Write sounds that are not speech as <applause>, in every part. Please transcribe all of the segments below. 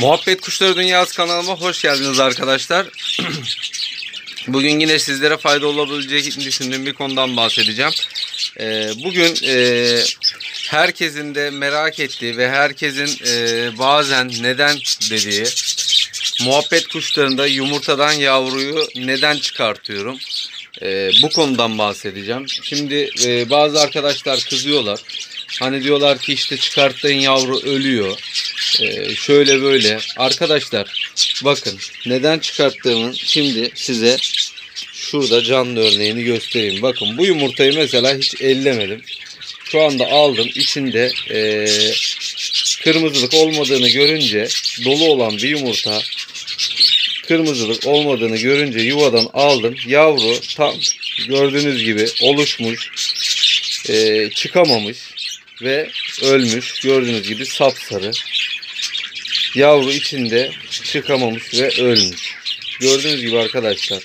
Muhabbet Kuşları Dünyası kanalıma hoş geldiniz arkadaşlar. <clears throat> Bugün yine sizlere fayda olabileceğini düşündüğüm bir konudan bahsedeceğim. Ee, bugün e, herkesin de merak ettiği ve herkesin e, bazen neden dediği muhabbet kuşlarında yumurtadan yavruyu neden çıkartıyorum? Ee, bu konudan bahsedeceğim. Şimdi e, bazı arkadaşlar kızıyorlar. Hani diyorlar ki işte çıkarttığın yavru ölüyor. Ee, şöyle böyle. Arkadaşlar bakın neden çıkarttığımı şimdi size şurada canlı örneğini göstereyim. Bakın bu yumurtayı mesela hiç ellemedim. Şu anda aldım. İçinde e, kırmızılık olmadığını görünce dolu olan bir yumurta kırmızılık olmadığını görünce yuvadan aldım. Yavru tam gördüğünüz gibi oluşmuş. E, çıkamamış ve ölmüş. Gördüğünüz gibi sapsarı. Yavru içinde çıkamamış ve ölmüş. Gördüğünüz gibi arkadaşlar.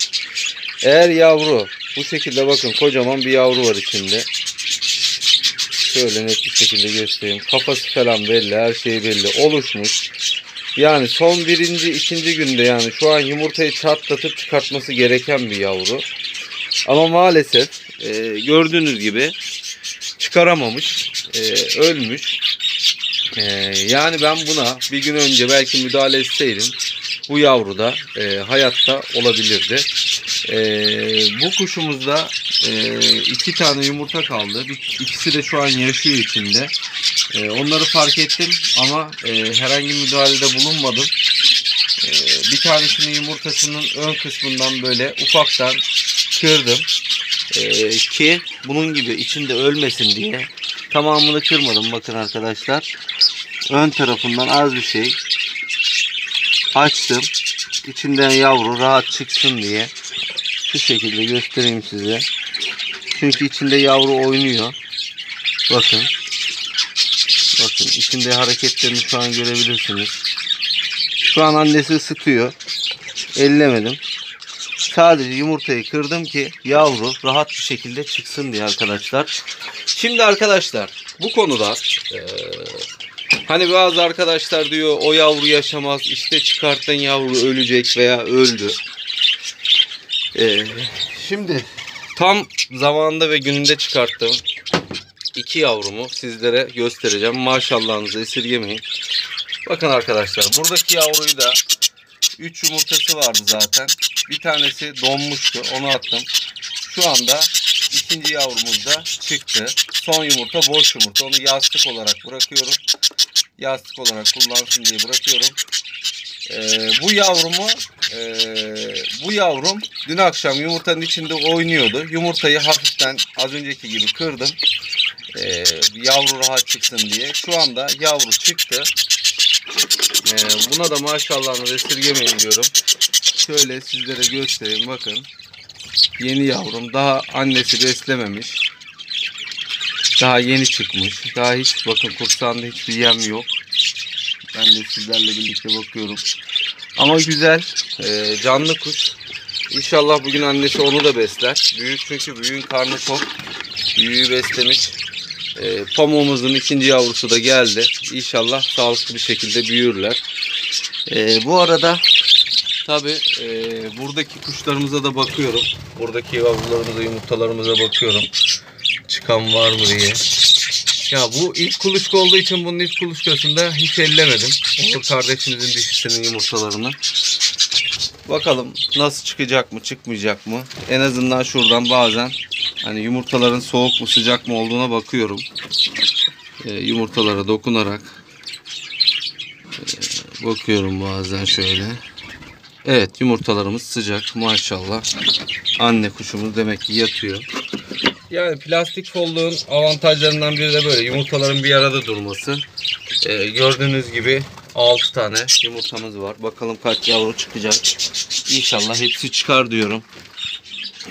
Eğer yavru bu şekilde bakın kocaman bir yavru var içinde. Şöyle net bir şekilde göstereyim. Kafası falan belli, her şey belli. Oluşmuş. Yani son birinci, ikinci günde yani şu an yumurtayı çatlatıp çıkartması gereken bir yavru. Ama maalesef e, gördüğünüz gibi çıkaramamış, e, ölmüş. E, yani ben buna bir gün önce belki müdahale etseydim bu yavru da e, hayatta olabilirdi. E, bu kuşumuzda e, iki tane yumurta kaldı. İkisi de şu an yaşıyor içinde. E, onları fark ettim ama e, herhangi müdahalede bulunmadım. E, bir tanesinin yumurtasının ön kısmından böyle ufaktan kırdım. E, ki bunun gibi içinde ölmesin diye tamamını kırmadım bakın arkadaşlar. Ön tarafından az bir şey açtım. İçinden yavru rahat çıksın diye şu şekilde göstereyim size. Çünkü içinde yavru oynuyor. Bakın. Bakın içinde hareketlerini şu an görebilirsiniz. Şu an annesi ısıtıyor. Ellemedim. Sadece yumurtayı kırdım ki yavru rahat bir şekilde çıksın diye arkadaşlar. Şimdi arkadaşlar bu konuda eee Hani bazı arkadaşlar diyor o yavru yaşamaz işte çıkarttığın yavru ölecek veya öldü. Ee, şimdi tam zamanında ve gününde çıkarttığım iki yavrumu sizlere göstereceğim. Maşallahınızı esirgemeyin. Bakın arkadaşlar buradaki yavruyu da 3 yumurtası vardı zaten. Bir tanesi donmuştu onu attım. Şu anda ikinci yavrumuz da çıktı. Son yumurta boş yumurta. Onu yastık olarak bırakıyorum yastık olarak kullansın diye bırakıyorum. Ee, bu yavrumu e, bu yavrum dün akşam yumurtanın içinde oynuyordu. Yumurtayı hafiften az önceki gibi kırdım. Ee, yavru rahat çıksın diye. Şu anda yavru çıktı. Ee, buna da maşallahını esirgemeyin diyorum. Şöyle sizlere göstereyim bakın. Yeni yavrum daha annesi beslememiş. Daha yeni çıkmış. Daha hiç bakın kursağında hiçbir yem yok. Ben de sizlerle birlikte bakıyorum. Ama güzel. E, canlı kuş. İnşallah bugün annesi onu da besler. Büyük çünkü büyüğün karnı tok. Büyüğü beslemiş. E, pamuğumuzun ikinci yavrusu da geldi. İnşallah sağlıklı bir şekilde büyürler. E, bu arada tabi e, buradaki kuşlarımıza da bakıyorum. Buradaki yavrularımıza, yumurtalarımıza bakıyorum çıkan var mı diye. Ya bu ilk kuluçka olduğu için bunun ilk kuluçkasında hiç ellemedim. Onur kardeşimizin dişisinin yumurtalarını. Bakalım nasıl çıkacak mı çıkmayacak mı? En azından şuradan bazen hani yumurtaların soğuk mu sıcak mı olduğuna bakıyorum. Ee, yumurtalara dokunarak ee, bakıyorum bazen şöyle. Evet yumurtalarımız sıcak maşallah. Anne kuşumuz demek ki yatıyor. Yani plastik folluğun avantajlarından biri de böyle yumurtaların bir arada durması. Ee, gördüğünüz gibi 6 tane yumurtamız var. Bakalım kaç yavru çıkacak. İnşallah hepsi çıkar diyorum.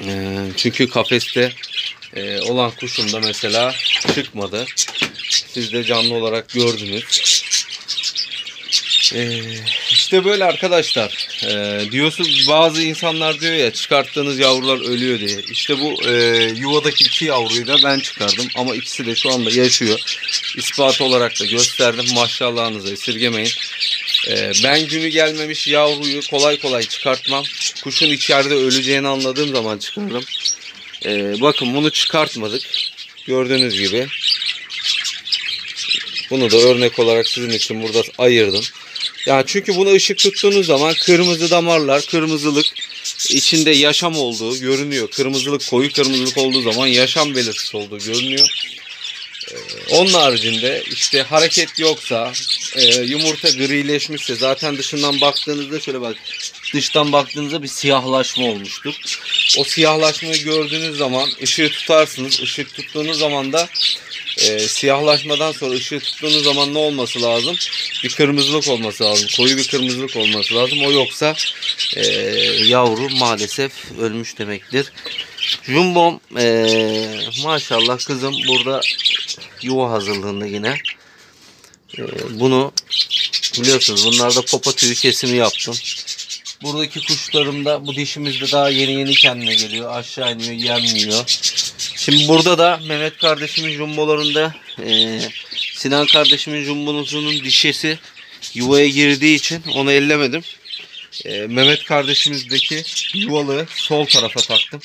Ee, çünkü kafeste e, olan kuşum da mesela çıkmadı. Siz de canlı olarak gördünüz. Ee, işte böyle arkadaşlar. Ee, diyorsunuz bazı insanlar diyor ya çıkarttığınız yavrular ölüyor diye. İşte bu e, yuvadaki iki yavruyu da ben çıkardım. Ama ikisi de şu anda yaşıyor. İspat olarak da gösterdim. Maşallahınızı esirgemeyin. Ee, ben günü gelmemiş yavruyu kolay kolay çıkartmam. Kuşun içeride öleceğini anladığım zaman çıkarırım. Ee, bakın bunu çıkartmadık. Gördüğünüz gibi. Bunu da örnek olarak sizin için burada ayırdım. Yani çünkü bunu ışık tuttuğunuz zaman kırmızı damarlar, kırmızılık içinde yaşam olduğu görünüyor. Kırmızılık, koyu kırmızılık olduğu zaman yaşam belirtisi olduğu görünüyor. Ee, onun haricinde işte hareket yoksa, e, yumurta grileşmişse zaten dışından baktığınızda şöyle bak dıştan baktığınızda bir siyahlaşma olmuştur. O siyahlaşmayı gördüğünüz zaman ışığı tutarsınız. Işık tuttuğunuz zaman da e, siyahlaşmadan sonra ışığı tuttuğunuz zaman ne olması lazım? Bir kırmızılık olması lazım. Koyu bir kırmızılık olması lazım. O yoksa e, yavru maalesef ölmüş demektir. Jumbom e, maşallah kızım burada yuva hazırlığında yine. E, bunu biliyorsunuz bunlarda popa tüyü kesimi yaptım. Buradaki kuşlarımda bu dişimiz de daha yeni yeni kendine geliyor. Aşağı iniyor, yenmiyor. Şimdi burada da Mehmet kardeşimin jumbolarında e, Sinan kardeşimin jumbonusunun dişesi yuvaya girdiği için onu ellemedim. E, Mehmet kardeşimizdeki yuvalığı sol tarafa taktım.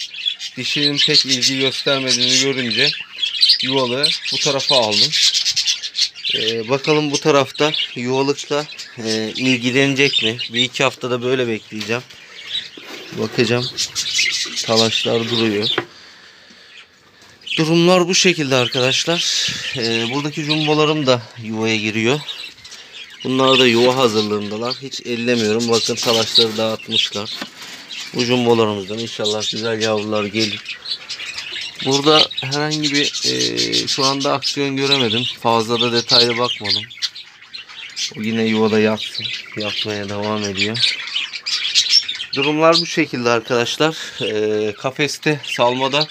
Dişinin pek ilgi göstermediğini görünce yuvalığı bu tarafa aldım. E, bakalım bu tarafta yuvalıkla e, ilgilenecek mi? Bir iki haftada böyle bekleyeceğim. Bakacağım. Talaşlar duruyor. Durumlar bu şekilde arkadaşlar. Ee, buradaki jumbolarım da yuvaya giriyor. Bunlar da yuva hazırlığındalar. Hiç ellemiyorum. Bakın talaşları dağıtmışlar. Bu jumbolarımızdan inşallah güzel yavrular gelir. Burada herhangi bir e, şu anda aksiyon göremedim. Fazla da detaylı bakmadım. O yine yuvada yatsın. Yatmaya devam ediyor. Durumlar bu şekilde arkadaşlar. E, kafeste salmada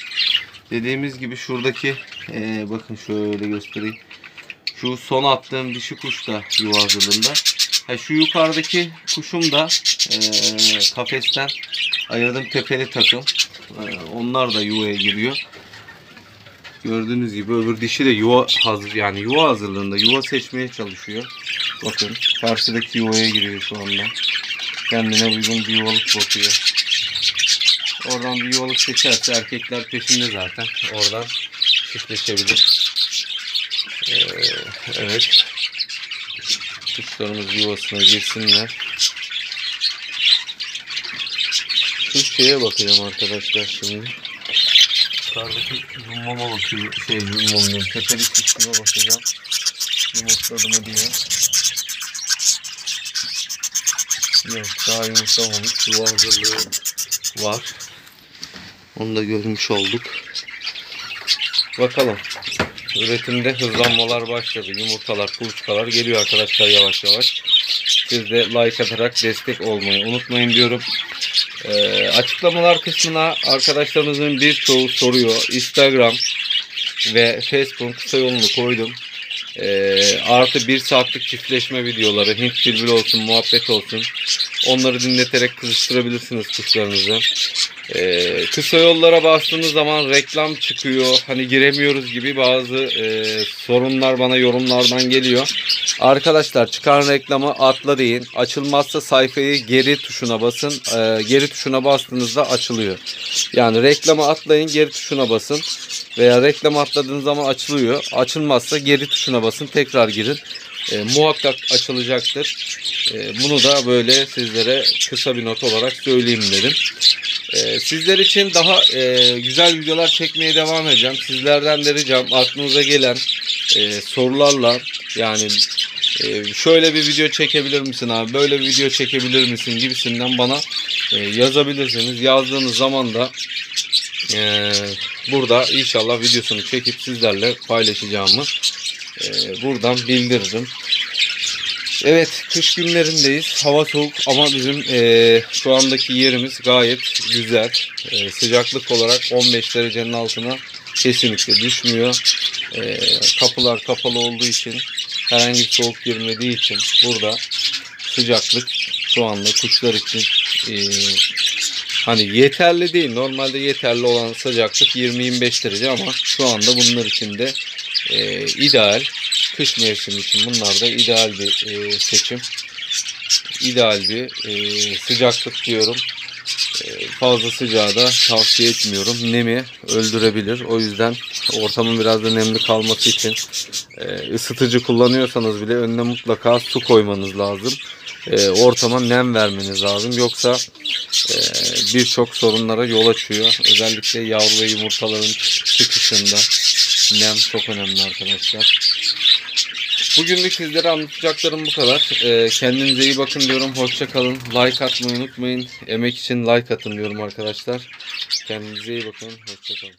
Dediğimiz gibi şuradaki e, bakın şöyle göstereyim. Şu son attığım dişi kuş da yuva hazırlığında. Ha, şu yukarıdaki kuşum da e, kafesten ayırdım tepeli takım. E, onlar da yuvaya giriyor. Gördüğünüz gibi öbür dişi de yuva hazır yani yuva hazırlığında yuva seçmeye çalışıyor. Bakın karşıdaki yuvaya giriyor şu anda. Kendine uygun bir yuvalık bakıyor. Oradan bir yuvalık seçerse erkekler peşinde zaten. Oradan çiftleşebilir. Ee, evet. Kuşlarımız yuvasına girsinler. Şu şeye bakacağım arkadaşlar şimdi. Yukarıdaki yummama bakıyor. Şey yummam diyorum. Tepelik kuşluğa bakacağım. Yumurtladı mı diye. Yok daha yumurtlamamış. Yuva hazırlığı var. Onu da görmüş olduk. Bakalım. Üretimde hızlanmalar başladı. Yumurtalar, kuluçkalar geliyor arkadaşlar yavaş yavaş. Siz de like atarak destek olmayı unutmayın diyorum. Ee, açıklamalar kısmına arkadaşlarımızın birçoğu soruyor. Instagram ve Facebook kısa yolunu koydum. Ee, artı bir saatlik çiftleşme videoları, Hint bülbül olsun, muhabbet olsun. Onları dinleterek kızıştırabilirsiniz kuşlarınızı. Ee, kısa yollara bastığınız zaman reklam çıkıyor. Hani giremiyoruz gibi bazı e, sorunlar bana yorumlardan geliyor. Arkadaşlar çıkan reklamı atla deyin. Açılmazsa sayfayı geri tuşuna basın. Ee, geri tuşuna bastığınızda açılıyor. Yani reklamı atlayın geri tuşuna basın. Veya reklam atladığınız zaman açılıyor. Açılmazsa geri tuşuna basın. Tekrar girin. E, muhakkak açılacaktır. E, bunu da böyle sizlere kısa bir not olarak söyleyeyim dedim. E, sizler için daha e, güzel videolar çekmeye devam edeceğim. Sizlerden de ricam aklınıza gelen e, sorularla yani e, şöyle bir video çekebilir misin abi böyle bir video çekebilir misin gibisinden bana e, yazabilirsiniz. Yazdığınız zaman da e, burada inşallah videosunu çekip sizlerle paylaşacağımı e, buradan bildiririm. Evet kış günlerindeyiz. Hava soğuk ama bizim e, şu andaki yerimiz gayet güzel. E, sıcaklık olarak 15 derecenin altına kesinlikle düşmüyor. E, kapılar kapalı olduğu için herhangi bir soğuk girmediği için burada sıcaklık şu anda kuşlar için e, hani yeterli değil. Normalde yeterli olan sıcaklık 20-25 derece ama şu anda bunlar için de e, ideal. Kış mevsimi için bunlar da ideal bir e, seçim. ideal bir e, sıcaklık diyorum. E, fazla sıcağı da tavsiye etmiyorum. Nemi öldürebilir. O yüzden ortamın biraz da nemli kalması için e, ısıtıcı kullanıyorsanız bile önüne mutlaka su koymanız lazım. E, ortama nem vermeniz lazım. Yoksa e, birçok sorunlara yol açıyor. Özellikle yavru ve yumurtaların çıkışında nem çok önemli arkadaşlar. Bugünlük sizlere anlatacaklarım bu kadar. Ee, kendinize iyi bakın diyorum. Hoşça kalın. Like atmayı unutmayın. Emek için like atın diyorum arkadaşlar. Kendinize iyi bakın. Hoşça kalın.